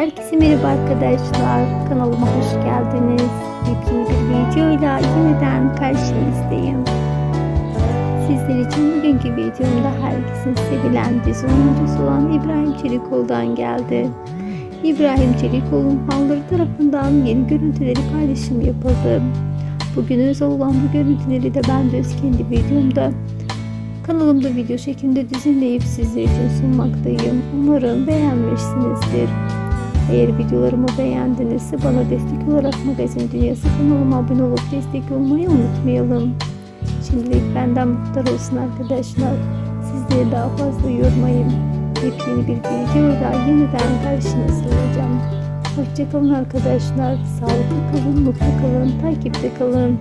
Herkese merhaba arkadaşlar. Kanalıma hoş geldiniz. Yepyeni bir videoyla yeniden karşınızdayım. Sizler için bugünkü videomda herkesin sevilen dizi oyuncusu olan İbrahim Çelikoğlu'dan geldi. İbrahim Çelikoğlu'nun fanları tarafından yeni görüntüleri paylaşım yapıldı. Bugün özel olan bu görüntüleri de ben de öz kendi videomda kanalımda video şeklinde düzenleyip sizler için sunmaktayım. Umarım beğenmişsinizdir. Eğer videolarımı beğendinizse bana destek olarak Magazin Dünyası kanalıma abone olup destek olmayı unutmayalım. Şimdilik benden kadar olsun arkadaşlar. Sizleri daha fazla yormayın. Yepyeni bir videoyla yeniden karşınızda olacağım. Hoşçakalın arkadaşlar. Sağlıklı kalın, mutlu kalın, takipte kalın.